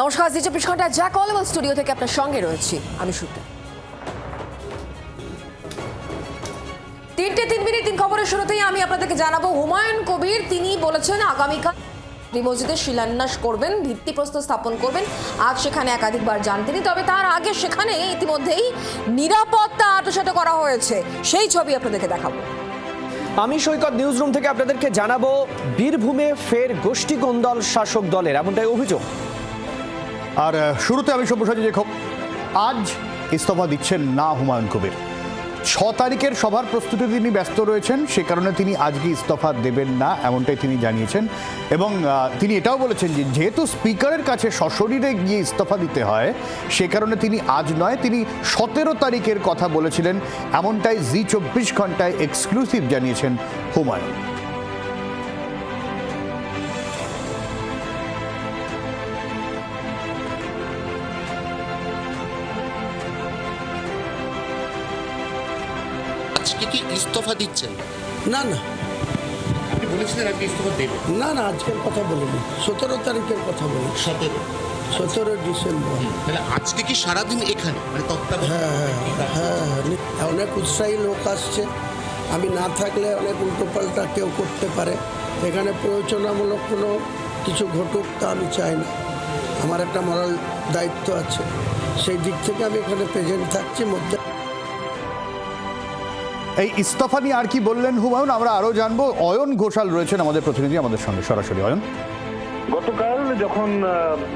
নমস্কার জি চব্বিশ ঘণ্টা জ্যাক অলওয়েল স্টুডিও থেকে আপনার সঙ্গে রয়েছি আমি সুপ্রিয়া। তিনটে তিন মিনিট, তিন খবরের শুরুতেই আমি আপনাদেরকে জানাব, হুমায়ুন কবির, তিনি বলেছেন আগামীকাল মসজিদের শিলান্যাস করবেন, ভিত্তিপ্রস্তর স্থাপন করবেন, আজ সেখানে একাধিকবার যান তিনি, তবে তার আগে সেখানে ইতিমধ্যেই নিরাপত্তা আটোসাটো করা হয়েছে। সেই ছবি আপনাদেরকে দেখাবো। আমি সৈকত নিউজ রুম থেকে আপনাদেরকে জানাব, বীরভূমে ফের গোষ্ঠী কোন্দল শাসক দলের, এমনটাই অভিযোগ। আর শুরুতে আমি সব্যসাচী লেখক আজ ইস্তফা দিচ্ছেন না হুমায়ুন কবির। ছ তারিখের সভার প্রস্তুতি তিনি ব্যস্ত রয়েছেন, সে কারণে তিনি আজকে ইস্তফা দেবেন না, এমনটাই তিনি জানিয়েছেন। এবং তিনি এটাও বলেছেন যে, যেহেতু স্পিকারের কাছে সশরীরে গিয়ে ইস্তফা দিতে হয়, সে কারণে তিনি আজ নয়, তিনি সতেরো তারিখের কথা বলেছিলেন। এমনটাই জি চব্বিশ ঘন্টায় এক্সক্লুসিভ জানিয়েছেন হুমায়ুন। আজকে কি ইস্তফা দিচ্ছেন? না না। আপনি বলেছিলেন আজকে ইস্তফা দেবেন। না না আজকের কথা বলিনি। সতেরো তারিখের কথা বলি সতেরো। সতেরো ডিসেম্বর। তাহলে আজকে কি সারাদিন এখানে? মানে হ্যাঁ হ্যাঁ হ্যাঁ হ্যাঁ অনেক উৎসাহী লোক আসছে। আমি না থাকলে অনেক উল্টোপাল্টা কেউ করতে পারে। এখানে প্রয়োজনামূলক কোনো কিছু ঘটুক তা আমি চাই না। আমার একটা মরাল দায়িত্ব আছে। সেই দিক থেকে আমি এখানে প্রেজেন্ট থাকছি। মধ্যে এই ইস্তফা নিয়ে আর কি বললেন হুমায়ুন, আমরা আরও জানব। অয়ন ঘোষাল রয়েছেন আমাদের প্রতিনিধি, আমাদের সঙ্গে। সরাসরি অয়ন। গতকাল যখন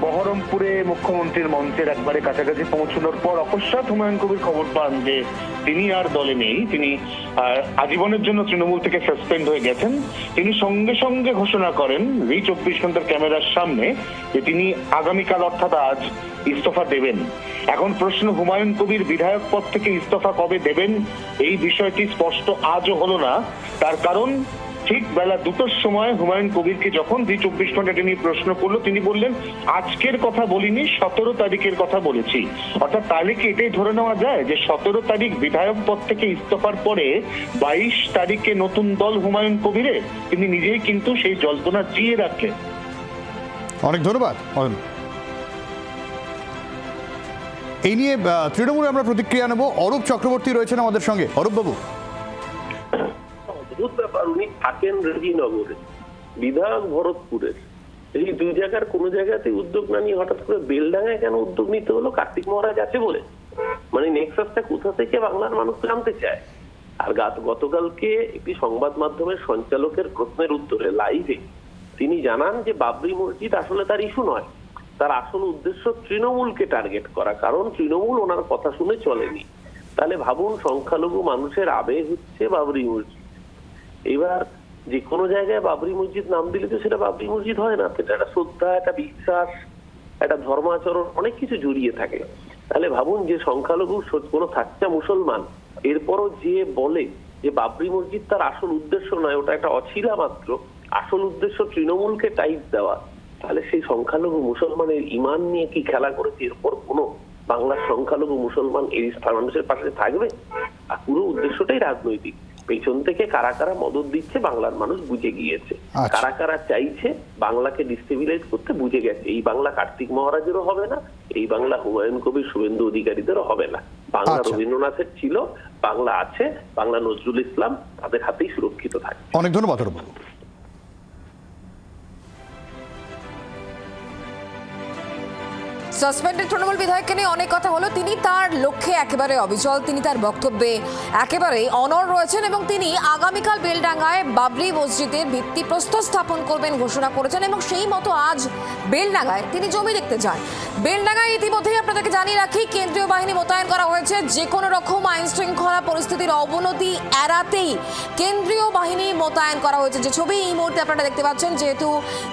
বহরমপুরে মুখ্যমন্ত্রীর মঞ্চের একবারে কাছাকাছি পৌঁছানোর পর অকস্মাৎ হুমায়ুন কবির খবর পান যে তিনি আর দলে নেই, তিনি আজীবনের জন্য তৃণমূল থেকে সাসপেন্ড হয়ে গেছেন। তিনি সঙ্গে সঙ্গে ঘোষণা করেন জি চব্বিশ ঘণ্টার ক্যামেরার সামনে যে তিনি আগামীকাল অর্থাৎ আজ ইস্তফা দেবেন। এখন প্রশ্ন, হুমায়ুন কবির বিধায়ক পদ থেকে ইস্তফা কবে দেবেন? এই বিষয়টি স্পষ্ট আজও হলো না। তার কারণ ঠিক বেলা দুটোর সময় হুমায়ুন কবিরকে যখন জি চব্বিশ ঘণ্টা তিনি প্রশ্ন করল, তিনি বললেন, আজকের কথা বলিনি, সতেরো তারিখের কথা বলেছি। অর্থাৎ তাহলে কি এটাই ধরে নেওয়া যায় যে সতেরো তারিখ বিধায়ক পদ থেকে ইস্তফার পরে বাইশ তারিখে নতুন দল হুমায়ুন কবিরে তিনি নিজেই কিন্তু সেই জল্পনা জিয়ে রাখলেন। অনেক ধন্যবাদ এই নিয়ে তৃণমূলে আমরা প্রতিক্রিয়া নেব। অরূপ চক্রবর্তী রয়েছেন আমাদের সঙ্গে। অরূপ বাবু থাকেন রেজিনগরে বিধায়ক ভরতপুরের। এই দুই জায়গার কোন জায়গাতে উদ্যোগ না নিয়ে হঠাৎ করে বেলডাঙ্গায় কেন উদ্যোগ নিতে হলো? কার্তিক মহারাজ আছে বলে। মানে নেক্সাসটা কোথা থেকে বাংলার মানুষ জানতে চায়? আর গাত- গতকালকে একটি সংবাদ মাধ্যমের সঞ্চালকের প্রশ্নের উত্তরে লাইভে তিনি জানান যে, বাবরি মসজিদ আসলে তার ইস্যু নয়। তার আসল উদ্দেশ্য তৃণমূলকে টার্গেট করা। কারণ তৃণমূল ওনার কথা শুনে চলেনি। তাহলে ভাবুন, সংখ্যালঘু মানুষের আবেগ হচ্ছে বাবরি মসজিদ। এবার যে কোনো জায়গায় বাবরি মসজিদ নাম দিলে তো সেটা বাবরি মসজিদ হয় না। সেটা একটা শ্রদ্ধা, একটা বিশ্বাস, একটা ধর্মাচরণ, অনেক কিছু জড়িয়ে থাকে। তাহলে ভাবুন যে সংখ্যালঘু কোনো থাকছে মুসলমান, এরপরও যে বলে যে বাবরি মসজিদ তার আসল উদ্দেশ্য নয়, ওটা একটা অছিলা মাত্র, আসল উদ্দেশ্য তৃণমূলকে টাইপ দেওয়া, তাহলে সেই সংখ্যালঘু মুসলমানের ইমান নিয়ে কি খেলা করেছে? এরপর কোনো বাংলার সংখ্যালঘু মুসলমান এই মানুষের পাশে থাকবে? আর পুরো উদ্দেশ্যটাই রাজনৈতিক। পেছন থেকে কারা কারা মদত দিচ্ছে বাংলার মানুষ বুঝে গিয়েছে। আচ্ছা। কারা কারা চাইছে বাংলাকে ডিস্টেবিলাইজ করতে বুঝে গেছে। এই বাংলা কার্তিক মহারাজেরও হবে না এই বাংলা হুমায়ুন কবির শুভেন্দু অধিকারীদেরও হবে না। বাংলা আচ্ছা। রবীন্দ্রনাথের ছিল বাংলা আছে বাংলা নজরুল ইসলাম তাদের হাতেই সুরক্ষিত থাকে। অনেক ধন্যবাদ সাসপেন্ডেড তৃণমূল বিধায়ককে নিয়ে অনেক কথা হলো। তিনি তার লক্ষ্যে একেবারে অবিচল, তিনি তার বক্তব্যে একেবারে অনর রয়েছেন এবং তিনি আগামীকাল বেলডাঙ্গায় বাবরি মসজিদের ভিত্তিপ্রস্তর স্থাপন করবেন ঘোষণা করেছেন এবং সেই মতো আজ বেলডাঙ্গায় তিনি জমি দেখতে যান। বেলডাঙ্গায় ইতিমধ্যেই আপনাদেরকে জানিয়ে রাখি, কেন্দ্রীয় বাহিনী মোতায়েন করা হয়েছে। যে কোনো রকম আইন শৃঙ্খলা পরিস্থিতির অবনতি এড়াতেই কেন্দ্রীয় বাহিনী মোতায়েন করা হয়েছে। যে ছবি এই মুহূর্তে আপনারা দেখতে পাচ্ছেন, যেহেতু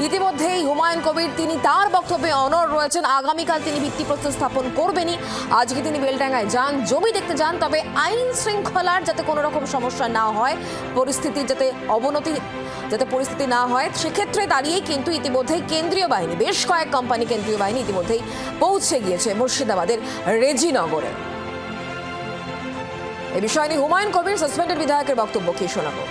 ইতিমধ্যেই হুমায়ুন কবির, তিনি তার বক্তব্যে অনর রয়েছেন। আগামীকাল তিনি ভিত্তিপ্রস্তর স্থাপন করবেনই। আজকে তিনি বেলডাঙ্গায় যান, জমি দেখতে যান, তবে আইন শৃঙ্খলার যাতে কোনো রকম সমস্যা না হয়, পরিস্থিতির যাতে অবনতি, যাতে পরিস্থিতি না হয়, সেক্ষেত্রে দাঁড়িয়েই কিন্তু ইতিমধ্যেই কেন্দ্রীয় বাহিনী, বেশ কয়েক কোম্পানি কেন্দ্রীয় বাহিনী ইতিমধ্যেই পৌঁছে গিয়েছে মুর্শিদাবাদের রেজিনগরে। এ বিষয় নিয়ে হুমায়ুন কবির, সাসপেন্ডেড বিধায়কের বক্তব্য কি শোনাবো?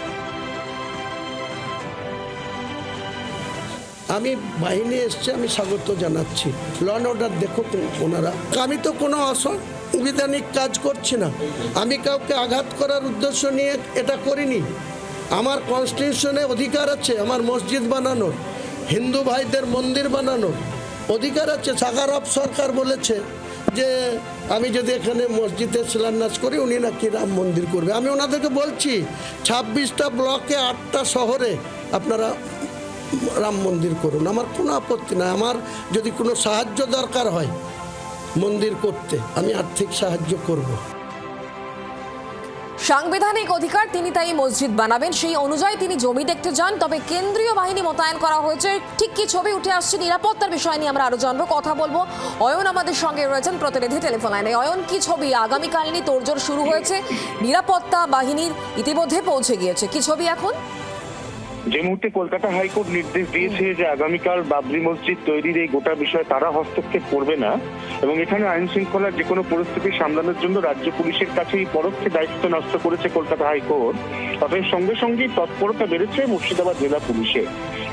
আমি বাহিনী এসছে, আমি স্বাগত জানাচ্ছি। ল অ্যান্ড অর্ডার দেখো ওনারা। আমি তো কোনো অসাংবিধানিক কাজ করছি না। আমি কাউকে আঘাত করার উদ্দেশ্য নিয়ে এটা করিনি। আমার কনস্টিটিউশনে অধিকার আছে, আমার মসজিদ বানানোর। হিন্দু ভাইদের মন্দির বানানোর। অধিকার আছে সাকারপ সরকার বলেছে যে, আমি যদি এখানে মসজিদে শিলান্যাস করি, উনি নাকি রাম মন্দির করবে। আমি ওনাদেরকে বলছি, ছাব্বিশটা ব্লকে আটটা শহরে আপনারা রাম মন্দির করুন। আমার কোনো আপত্তি নাই। আমার যদি কোনো সাহায্য দরকার হয় মন্দির করতে, আমি আর্থিক সাহায্য করব। সাংবিধানিক অধিকার তিনি তাই মসজিদ বানাবেন। সেই অনুযায়ী তিনি জমি দেখতে যান। তবে কেন্দ্রীয় বাহিনী মোতায়েন করা হয়েছে। ঠিক কি ছবি উঠে আসছে নিরাপত্তার বিষয় নিয়ে আমরা আরও জানব, কথা বলব। অয়ন আমাদের সঙ্গে রয়েছেন প্রতিনিধি টেলিফোন লাইনে। অয়ন, কি ছবি? আগামীকাল নিয়ে তোড়জোড় শুরু হয়েছে। নিরাপত্তা বাহিনীর ইতিমধ্যে পৌঁছে গিয়েছে। কি ছবি এখন? যে মুহূর্তে কলকাতা হাইকোর্ট নির্দেশ দিয়েছে যে আগামীকাল বাবরি মসজিদ তৈরির এই গোটা বিষয়ে তারা হস্তক্ষেপ করবে না এবং এখানে আইন শৃঙ্খলার যে কোনো পরিস্থিতি সামলানোর জন্য রাজ্য পুলিশের কাছেই পরোক্ষে দায়িত্ব নষ্ট করেছে কলকাতা হাইকোর্ট। তবে সঙ্গে সঙ্গেই তৎপরতা বেড়েছে মুর্শিদাবাদ জেলা পুলিশে।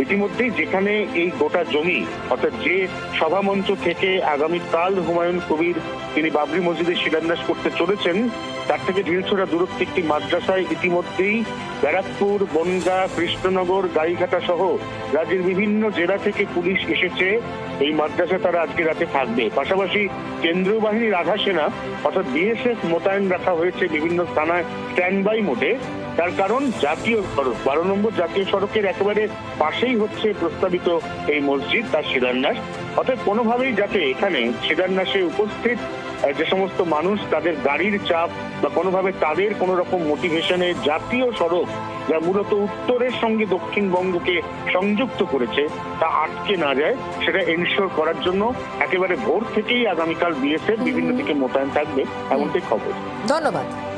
ইতিমধ্যেই যেখানে এই গোটা জমি অর্থাৎ যে সভামঞ্চ থেকে আগামীকাল হুমায়ুন কবির তিনি বাবরি মসজিদে শিলান্যাস করতে চলেছেন তার থেকে ঢিলছোড়া দূরত্ব একটি মাদ্রাসায় ইতিমধ্যেই ব্যারাকপুর, বনগা, কৃষ্ণনগর, গাইঘাটা সহ রাজ্যের বিভিন্ন জেলা থেকে পুলিশ এসেছে। এই মাদ্রাসা তারা আজকে রাতে থাকবে। পাশাপাশি কেন্দ্রীয় বাহিনীর আধা সেনা অর্থাৎ বিএসএফ মোতায়েন রাখা হয়েছে বিভিন্ন স্থানায় স্ট্যান্ড বাই মোডে। তার কারণ জাতীয় সড়ক, বারো নম্বর জাতীয় সড়কের একেবারে পাশেই হচ্ছে প্রস্তাবিত এই মসজিদ, তার শিলান্যাস। অর্থাৎ কোনোভাবেই যাতে এখানে শিলান্যাসে উপস্থিত যে সমস্ত মানুষ তাদের গাড়ির চাপ বা কোনোভাবে তাদের কোনো রকম মোটিভেশনে জাতীয় সড়ক যা মূলত উত্তরের সঙ্গে দক্ষিণবঙ্গকে সংযুক্ত করেছে, তা আটকে না যায়, সেটা এনশিওর করার জন্য একেবারে ভোর থেকেই আগামীকাল বিএসএফ বিভিন্ন দিকে মোতায়েন থাকবে, এমনটাই খবর। ধন্যবাদ।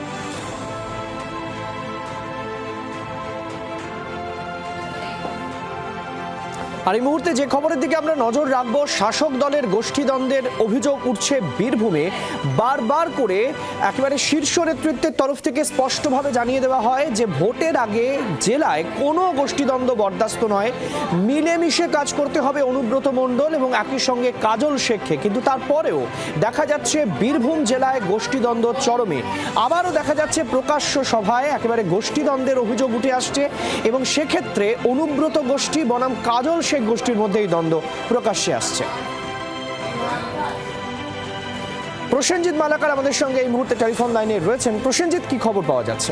আর এই মুহূর্তে যে খবরের দিকে আমরা নজর রাখব, শাসক দলের গোষ্ঠীদ্বন্দ্বের অভিযোগ উঠছে বীরভূমে। বারবার করে একেবারে শীর্ষ নেতৃত্বের তরফ থেকে স্পষ্টভাবে জানিয়ে দেওয়া হয় যে ভোটের আগে জেলায় কোনো গোষ্ঠীদ্বন্দ্ব বরদাস্ত নয়। মিলেমিশে কাজ করতে হবে অনুব্রত মণ্ডল এবং একই সঙ্গে কাজল শেখকে। কিন্তু তারপরেও দেখা যাচ্ছে বীরভূম জেলায় গোষ্ঠীদ্বন্দ্ব চরমে। আবারও দেখা যাচ্ছে প্রকাশ্য সভায় একেবারে গোষ্ঠীদ্বন্দ্বের অভিযোগ উঠে আসছে এবং সেক্ষেত্রে অনুব্রত গোষ্ঠী বনাম কাজল শেখ গোষ্ঠীর মধ্যে এই দ্বন্দ্ব প্রকাশ্যে আসছে। প্রসেনজিৎ মালাকার আমাদের সঙ্গে এই মুহূর্তে টেলিফোন লাইনে রয়েছেন। প্রসেনজিৎ, কি খবর পাওয়া যাচ্ছে?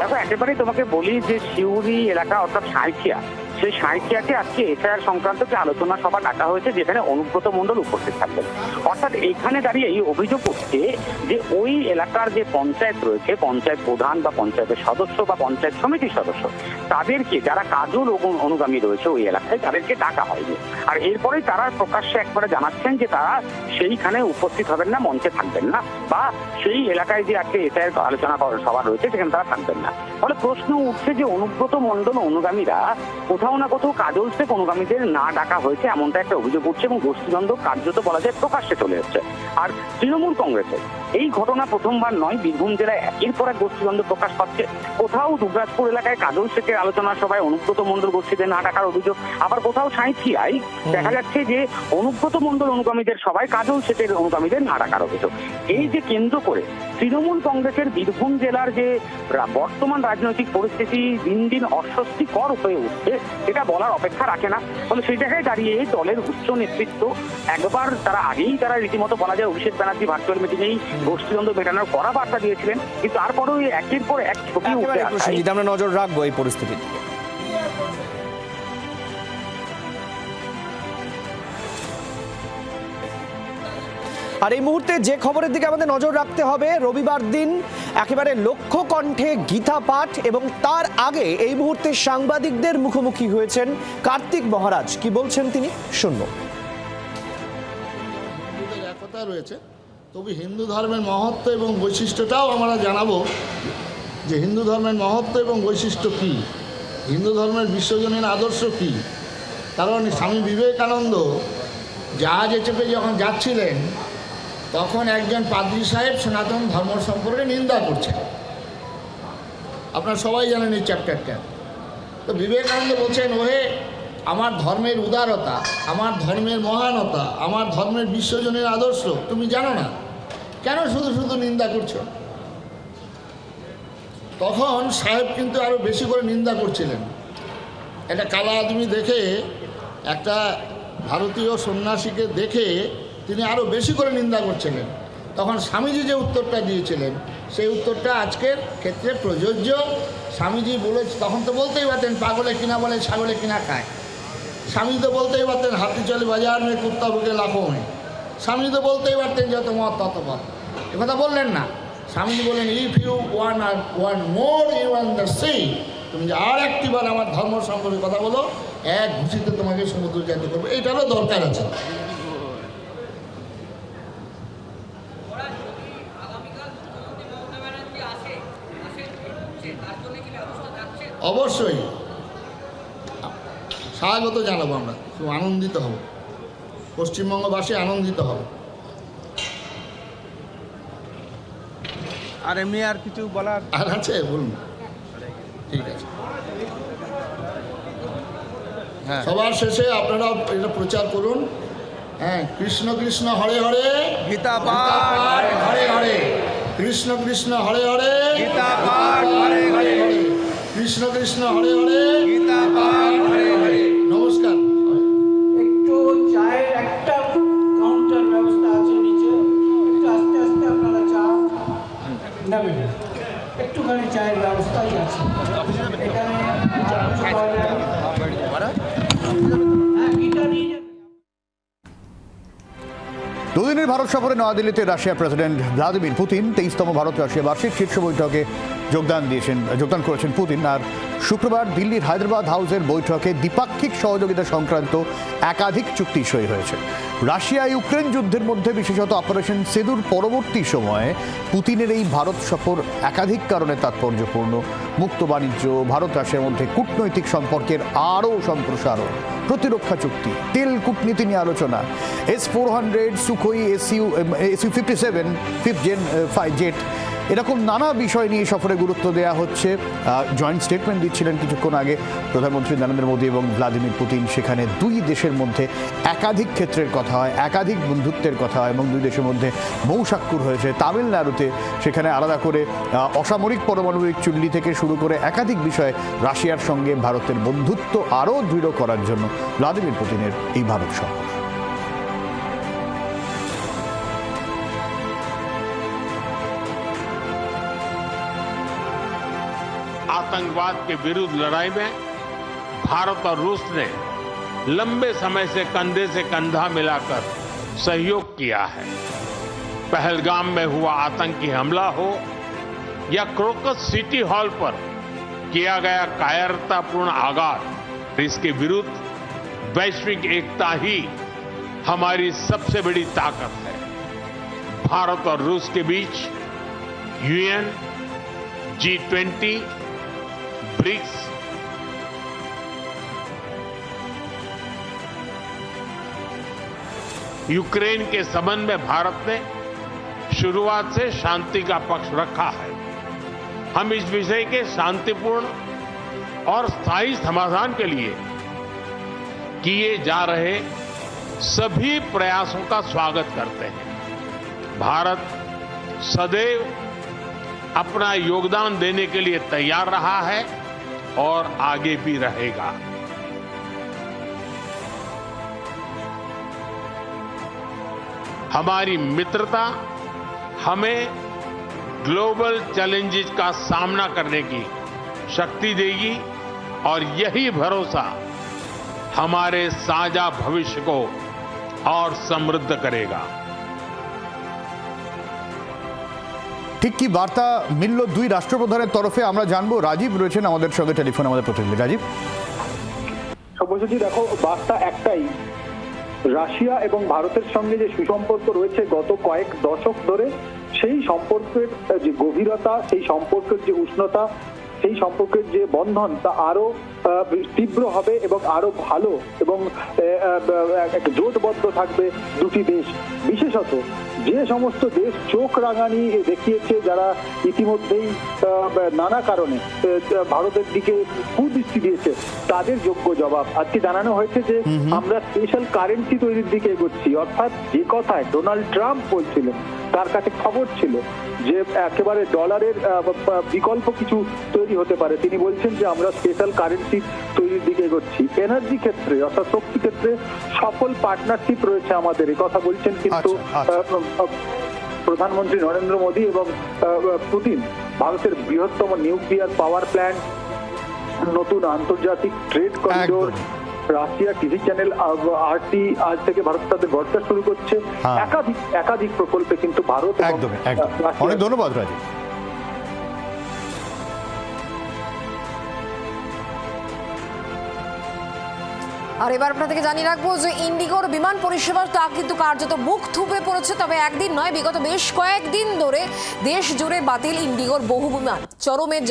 দেখো, একেবারেই তোমাকে বলি যে শিউরি এলাকা, অর্থাৎ সাঁইথিয়া সেই সাঁইথিয়াতে আজকে এসআইআর সংক্রান্ত যে আলোচনা সভা ডাকা হয়েছে, যেখানে অনুব্রত মণ্ডল উপস্থিত থাকবেন। অর্থাৎ এইখানে দাঁড়িয়ে এই অভিযোগ উঠছে যে ওই এলাকার যে পঞ্চায়েত রয়েছে, পঞ্চায়েত প্রধান বা পঞ্চায়েতের সদস্য বা পঞ্চায়েত সমিতির সদস্য, তাদেরকে যারা কাজল অনু- অনুগামী রয়েছে ওই এলাকায়, তাদেরকে ডাকা হয়নি। আর এরপরেই তারা প্রকাশ্যে একবারে জানাচ্ছেন যে তারা সেইখানে উপস্থিত হবেন না, মঞ্চে থাকবেন না, বা সেই এলাকায় যে আজকে এসআইআর আলোচনা সভা রয়েছে, সেখানে তারা থাকবেন না। ফলে প্রশ্ন উঠছে যে অনুব্রত মণ্ডল অনুগামীরা কোথাও না কোথাও কাজল সে কোনোগামীদের না ডাকা হয়েছে, এমনটা একটা অভিযোগ উঠছে এবং গোষ্ঠীদ্বন্দ্ব কার্যত বলা যায় প্রকাশ্যে চলে যাচ্ছে আর তৃণমূল কংগ্রেসের এই ঘটনা প্রথমবার নয় বীরভূম জেলায় একের পর এক গোষ্ঠীদ্বন্দ্ব প্রকাশ পাচ্ছে। কোথাও দুবরাজপুর এলাকায় কাজল শেখের আলোচনা সভায় অনুব্রত মন্ডল গোষ্ঠীদের না ডাকার অভিযোগ। আবার কোথাও সাঁইথিয়ায় দেখা যাচ্ছে যে অনুব্রত মণ্ডল অনুগামীদের সবাই কাজল শেখের অনুগামীদের না ডাকার অভিযোগ। এই যে কেন্দ্র করে তৃণমূল কংগ্রেসের বীরভূম জেলার যে বর্তমান রাজনৈতিক পরিস্থিতি দিন দিন অস্বস্তিকর হয়ে উঠছে এটা বলার অপেক্ষা রাখে না। ফলে সেই জায়গায় দাঁড়িয়ে দলের উচ্চ নেতৃত্ব একবার তারা আগেই তারা রীতিমতো বলা যায় অভিষেক ব্যানার্জি ভার্চুয়াল মিটিংয়েই গোষ্ঠীদ্বন্দ্ব মেটানোর কড়া বার্তা দিয়েছিলেন কিন্তু তারপরেও একের পর এক ছবি উঠে আমরা নজর রাখব এই পরিস্থিতির দিকে। আর এই মুহূর্তে যে খবরের দিকে আমাদের নজর রাখতে হবে রবিবার দিন একেবারে লক্ষ্য কণ্ঠে গীতা পাঠ এবং তার আগে এই মুহূর্তে সাংবাদিকদের মুখোমুখি হয়েছেন কার্তিক মহারাজ। কি বলছেন তিনি? একতা রয়েছে। তবে হিন্দু ধর্মের মহত্ব এবং বৈশিষ্ট্যটাও আমরা জানাব যে হিন্দু ধর্মের মহত্ব এবং বৈশিষ্ট্য কী? হিন্দু ধর্মের বিশ্বজনীন আদর্শ কী? কারণ স্বামী বিবেকানন্দ জাহাজে চেপে যখন যাচ্ছিলেন, তখন একজন পাদ্রী সাহেব সনাতন ধর্ম সম্পর্কে নিন্দা করছেন। আপনারা সবাই জানেন এই চ্যাপ্টারটা তো বিবেকানন্দ বলছেন, ওহে আমার ধর্মের উদারতা, আমার ধর্মের মহানতা, আমার ধর্মের বিশ্বজনের আদর্শ, তুমি জানো না? কেন শুধু শুধু নিন্দা করছ? তখন সাহেব কিন্তু আরও বেশি করে নিন্দা করছিলেন। একটা কালা আদমি দেখে, একটা ভারতীয় সন্ন্যাসীকে দেখে তিনি আরও বেশি করে নিন্দা করছিলেন। তখন স্বামীজি যে উত্তরটা দিয়েছিলেন, সেই উত্তরটা আজকের ক্ষেত্রে প্রযোজ্য। স্বামীজি বলে তখন তো বলতেই পারতেন, পাগলে কিনা বলে, ছাগলে কিনা খায়। স্বামী তো বলতেই পারতেন, হাতি চলে বাজার মে কুত্তা বুকে লাফো হয় স্বামী তো বলতেই পারতেন যত মত তত পথ এ কথা বললেন না। স্বামীজি বলেন if you want R want more you want the sea তুমি যে আর একটিবার আমার ধর্ম সম্পর্কে কথা বলো, এক ঘুষিতে তোমাকে সমুদ্র যাতে করব। এইটারও দরকার আছে। অবশ্যই। স্বাগত জানাব আমরা। খুব আনন্দিত হব। পশ্চিমবঙ্গবাসী আনন্দিত হবে। আর এমনি আর কিছু বলার? আর আছে? বলুন। ঠিক আছে। হ্যাঁ। সবার শেষে আপনারা এটা প্রচার করুন। হ্যাঁ কৃষ্ণ কৃষ্ণ হরে হরে। গীতা পাঠ। হরে হরে। কৃষ্ণ কৃষ্ণ হরে হরে। গীতা পাঠ হরে হরে। কৃষ্ণ কৃষ্ণ হরে হরে। গীতা পাঠ হরে হরে নমস্কার একটু চায়ের একটা কাউন্টার ব্যবস্থা আছে নিচে একটু আস্তে আস্তে আপনারা চা নেবেন একটুখানি চায়ের ব্যবস্থাই আছে। না। হ্যাঁ দুদিনের ভারত সফরে নয়াদিল্লিতে রাশিয়ার প্রেসিডেন্ট ভ্লাদিমির পুতিন তেইশতম ভারত রাশিয়া বার্ষিক শীর্ষ বৈঠকে যোগদান দিয়েছেন, যোগদান করেছেন পুতিন। আর শুক্রবার দিল্লির হায়দ্রাবাদ হাউসের বৈঠকে দ্বিপাক্ষিক সহযোগিতা সংক্রান্ত একাধিক চুক্তি সই হয়েছে। রাশিয়া ইউক্রেন যুদ্ধের মধ্যে বিশেষত অপারেশন সেদুর পরবর্তী সময়ে পুতিনের এই ভারত সফর একাধিক কারণে তাৎপর্যপূর্ণ। মুক্ত বাণিজ্য, ভারত রাশিয়ার মধ্যে কূটনৈতিক সম্পর্কের আরও সম্প্রসারণ, প্রতিরক্ষা চুক্তি, তেল কূটনীতি নিয়ে আলোচনা, S four hundred, Sukhoi, SU SU fifty seven fifth gen five jet এরকম নানা বিষয় নিয়ে সফরে গুরুত্ব দেওয়া হচ্ছে। জয়েন্ট স্টেটমেন্ট দিচ্ছিলেন কিছুক্ষণ আগে প্রধানমন্ত্রী নরেন্দ্র মোদী এবং ভ্লাদিমির পুতিন। সেখানে দুই দেশের মধ্যে একাধিক ক্ষেত্রের কথা হয়, একাধিক বন্ধুত্বের কথা হয় এবং দুই দেশের মধ্যে মৌসাক্ষর হয়েছে। তামিলনাড়ুতে সেখানে আলাদা করে অসামরিক পারমাণবিক চুল্লি থেকে শুরু করে একাধিক বিষয়ে রাশিয়ার সঙ্গে ভারতের বন্ধুত্ব আরও দৃঢ় করার জন্য ভ্লাদিমির পুতিনের এই ভারত সফর। आतंकवाद के विरुद्ध लड़ाई में भारत और रूस ने लंबे समय से कंधे से कंधा मिलाकर सहयोग किया है। पहलगाम में हुआ आतंकी हमला हो या क्रोकस सिटी हॉल पर किया गया कायरतापूर्ण आघात इसके विरुद्ध वैश्विक एकता ही हमारी सबसे बड़ी ताकत है। भारत और रूस के बीच UN G twenty BRICS Ukraine के संबंध में भारत ने शुरुआत से शांति का पक्ष रखा है। हम इस विषय के शांतिपूर्ण और स्थायी समाधान के लिए किए जा रहे सभी प्रयासों का स्वागत करते हैं। भारत सदैव अपना योगदान देने के लिए तैयार रहा है। और आगे भी रहेगा। हमारी मित्रता हमें ग्लोबल चैलेंजेस का सामना करने की शक्ति देगी और यही भरोसा हमारे साझा भविष्य को और समृद्ध करेगा। ঠিক কি বার্তা মিলল দুই রাষ্ট্রপ্রধানের তরফে? আমরা জানব। রাজীব রয়েছেন আমাদের সঙ্গে, টেলিফোন আমাদের প্রতিনিধি। রাজীব? দেখো, বার্তা একটাই। রাশিয়া এবং ভারতের সঙ্গে যে সুসম্পর্ক রয়েছে গত কয়েক দশক ধরে, সেই সম্পর্কের যে গভীরতা, সেই সম্পর্কের যে উষ্ণতা, সেই সম্পর্কের যে বন্ধন, তা আরও তীব্র হবে এবং আরও ভালো এবং জোটবদ্ধ থাকবে দুটি দেশ। বিশেষত যে সমস্ত দেশ চোখ রাঙানি দেখিয়েছে যারা ইতিমধ্যেই নানা কারণে ভারতের দিকে কুদৃষ্টি দিয়েছে তাদের যোগ্য জবাব। আজকে জানানো হয়েছে যে আমরা স্পেশাল কারেন্সি তৈরির দিকে এগোচ্ছি। অর্থাৎ যে কথায় ডোনাল্ড ট্রাম্প বলছিলেন তার কাছে খবর ছিল যে একেবারে ডলারের বিকল্প কিছু তৈরি হতে পারে। তিনি বলছেন যে আমরা স্পেশাল কারেন্সি তৈরির দিকে এগোচ্ছি। এনার্জি ক্ষেত্রে অর্থাৎ শক্তি ক্ষেত্রে সফল পার্টনারশিপ রয়েছে আমাদের। এই কথা বলছেন কিন্তু আচ্ছা, আচ্ছা। প্রধানমন্ত্রী নরেন্দ্র মোদী এবং পুতিন ভারতের বৃহত্তম নিউক্লিয়ার পাওয়ার প্ল্যান্ট নতুন আন্তর্জাতিক trade corridor Russia TV channel RT আজ থেকে ভারত তাদের ব্রডকাস্ট শুরু করছে। হ্যাঁ। একাধিক একাধিক প্রকল্পে কিন্তু ভারত একদম অনেক ধন্যবাদ রাজীব। আর এবার আপনাদেরকে জানিয়ে রাখব যে ইন্ডিগোর বিমান পরিষেবা তা কিন্তু কার্যত মুখ থুপে পড়েছে, তবে একদিন নয়, বিগত বেশ কয়েকদিন ধরে দেশ জুড়ে বাতিল ইন্ডিগোর বহু বিমান চরমের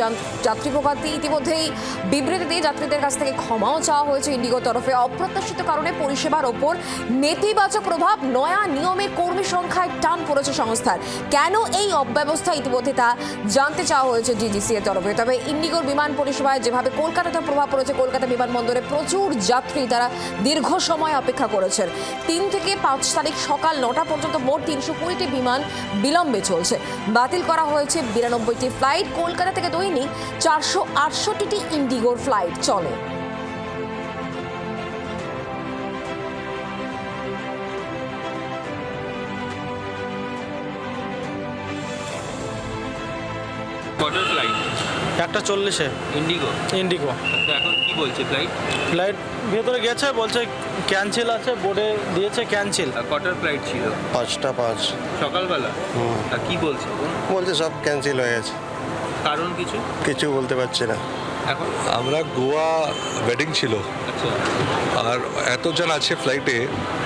যাত্রী প্রকাতি ইতিমধ্যেই বিবৃতি দিয়ে যাত্রীদের কাছ থেকে ক্ষমাও চাওয়া হয়েছে ইন্ডিগোর তরফে। অপ্রত্যাশিত কারণে পরিষেবার ওপর নেতিবাচক প্রভাব নয়া নিয়মে কর্মী সংখ্যায় টান পড়েছে সংস্থার। কেন এই অব্যবস্থা ইতিমধ্যে তা জানতে চাওয়া হয়েছে ডিজিসি এর তরফে? তবে ইন্ডিগোর বিমান পরিষেবায় যেভাবে কলকাতাতে প্রভাব পড়েছে, কলকাতা বিমানবন্দরে প্রচুর যাত্রী তারা দীর্ঘ সময় অপেক্ষা করেছেন। তিন থেকে পাঁচ তারিখ সকাল নটা পর্যন্ত মোট তিনশো কুড়িটি বিমান বিলম্বে চলছে। বাতিল করা হয়েছে বিরানব্বইটি ফ্লাইট। কলকাতা থেকে দৈনিক চারশো আটষট্টিটি ইন্ডিগোর ফ্লাইট চলে। একটা চল্লিশে। ইন্ডিগো ইন্ডিগো তো এখন কি বলছে ফ্লাইট ফ্লাইট ভেতরে গেছে বলছে ক্যান্সেল আছে বোর্ডে দিয়েছে ক্যান্সেল কটার ফ্লাইট ছিল? পাঁচটা পাঁচ। সকালবেলা? আর কি বলছে বলছে সব ক্যান্সেল হয়ে গেছে। কারণ কিছু? কিছু বলতে পারছি না। এখন? আমরা গোয়া ওয়েডিং ছিল। আচ্ছা। আর এতজন আছে ফ্লাইটে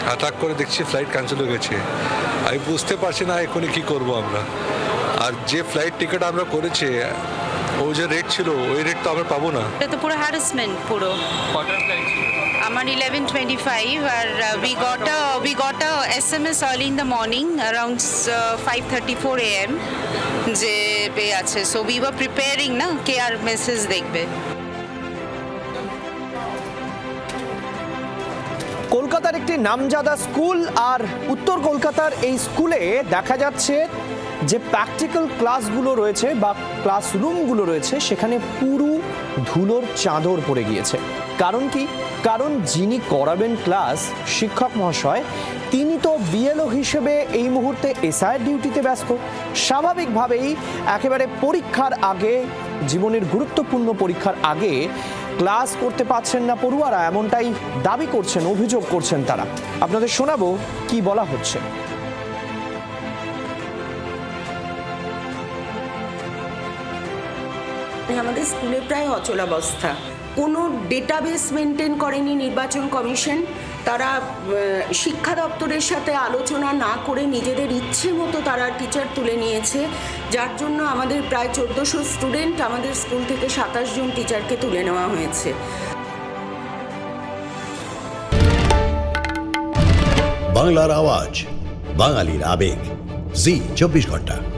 হঠাৎ করে দেখছি ফ্লাইট ক্যান্সেল হয়ে গেছে। আমি বুঝতে পারছি না এখনই কি করব আমরা। আর যে ফ্লাইট টিকিট আমরা করেছি ওই যে রেট ছিল ওই রেট তো আমরা পাবো না। এটা তো পুরো হ্যারাসমেন্ট পুরো। আমার eleven twenty five R we got we got S M S early in the morning around five thirty four A M যে পে আছে। সো উই ওয়ার প্রিপেয়ারিং না? কে আর মেসেজ দেখবে। কলকাতার একটি নামজাদা স্কুল আর উত্তর কলকাতার এই স্কুলে দেখা যাচ্ছে যে প্র্যাকটিক্যাল ক্লাসগুলো রয়েছে বা ক্লাসরুমগুলো রয়েছে, সেখানে পুরো ধুলোর চাদর পড়ে গিয়েছে। কারণ কি? কারণ যিনি করাবেন ক্লাস শিক্ষক মহাশয়, তিনি তো বিএলও হিসেবে এই মুহূর্তে এসআইয়ের ডিউটিতে ব্যস্ত। স্বাভাবিকভাবেই একেবারে পরীক্ষার আগে, জীবনের গুরুত্বপূর্ণ পরীক্ষার আগে ক্লাস করতে পারছেন না পড়ুয়ারা, এমনটাই দাবি করছেন, অভিযোগ করছেন তারা। আপনাদের শোনাবো কি বলা হচ্ছে। আমাদের স্কুলে প্রায় অচলাবস্থা কোনো ডেটাবেস মেনটেন করেনি নির্বাচন কমিশন। তারা শিক্ষা দপ্তরের সাথে আলোচনা না করে নিজেদের ইচ্ছে মতো তারা টিচার তুলে নিয়েছে। যার জন্য আমাদের প্রায় চোদ্দোশো স্টুডেন্ট আমাদের স্কুল থেকে সাতাশ জন টিচারকে তুলে নেওয়া হয়েছে। বাংলার আওয়াজ, বাঙালির আবেগ। জি, চব্বিশ ঘণ্টা।